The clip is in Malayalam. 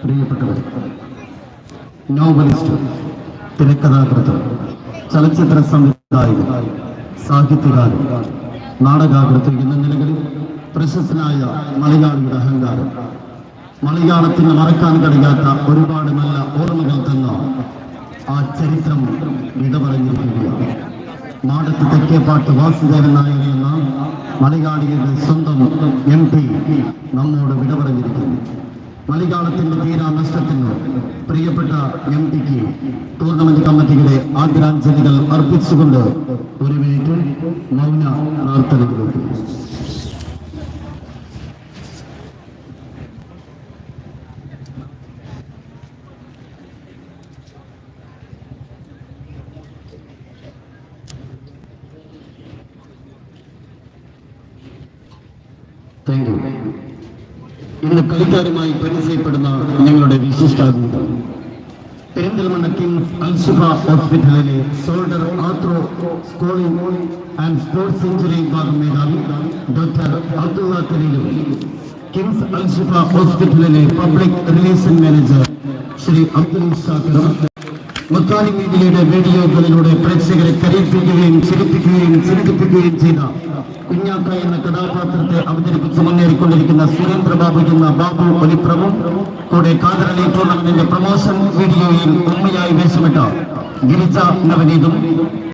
പ്രിയപ്പെട്ടവർ നോവലിസ്റ്റ് തിരക്കഥാകൃത്ത് ചലച്ചിത്ര സംവിധായകൻ സാഹിത്യകാരൻ നാടകാകൃത്ത് എന്ന നിലകളിൽ പ്രശസ്തനായ മലയാളിയുടെ അഹങ്കാരം മലയാളത്തിന് മറക്കാൻ കഴിയാത്ത ഒരുപാട് നല്ല ഓർമ്മകൾ തന്ന ആ ചരിത്രം വിട പറഞ്ഞിരിക്കുകയാണ് മാടത്ത് തെക്കേപ്പാട്ട് വാസുദേവൻ നായർ എന്ന മലയാളിയുടെ സ്വന്തം എം പി നമ്മോട് വിട പറഞ്ഞിരിക്കുന്നു മലയാളത്തിന്റെ തീരാ നഷ്ടത്തിന് പ്രിയപ്പെട്ട എം പിക്ക് ടൂർണമെന്റ് കമ്മിറ്റിയുടെ ആദരാഞ്ജലികൾ അർപ്പിച്ചുകൊണ്ട് ഒരു മിനിറ്റ് മൗന പ്രാർത്ഥനയിലേക്ക് താങ്ക് യു ഇന്ന് കളിക്കാരുമായി പരിചയപ്പെടുന്ന ഞങ്ങളുടെ വിശിഷ്ടാതിഥി പെരിന്തൽമണ്ണ കിങ്സ് അൽസുഫ ഹോസ്പിറ്റലിലെ ഷോൾഡർ ആത്രോ സ്കോളിംഗ് ആൻഡ് സ്പോർട്സ് സെഞ്ചുറി വിഭാഗം മേധാവി ഡോക്ടർ അബ്ദുള്ള കലീലും കിങ്സ് അൽസുഫ ഹോസ്പിറ്റലിലെ public relation manager Shri Abdul ഷാക്കറും മക്കാലി മീഡിയയുടെ വീഡിയോകളിലൂടെ പ്രേക്ഷകരെ കരയിപ്പിക്കുകയും ചിരിപ്പിക്കുകയും ചിരിപ്പിക്കുകയും ചെയ്ത കുഞ്ഞാക്ക എന്ന കഥാപാത്രത്തെ അവതരിപ്പിച്ച് മുന്നേറിക്കൊണ്ടിരിക്കുന്ന സുരേന്ദ്രബാബു എന്ന ബാബു ഒലിപ്രഭു. കൂടെ കാതറലി ടൂർണമെന്റിന്റെ പ്രമോഷൻ വീഡിയോയിൽ ഉമ്മയായി വേഷമിട്ട ഗിരിജ നവനീതും.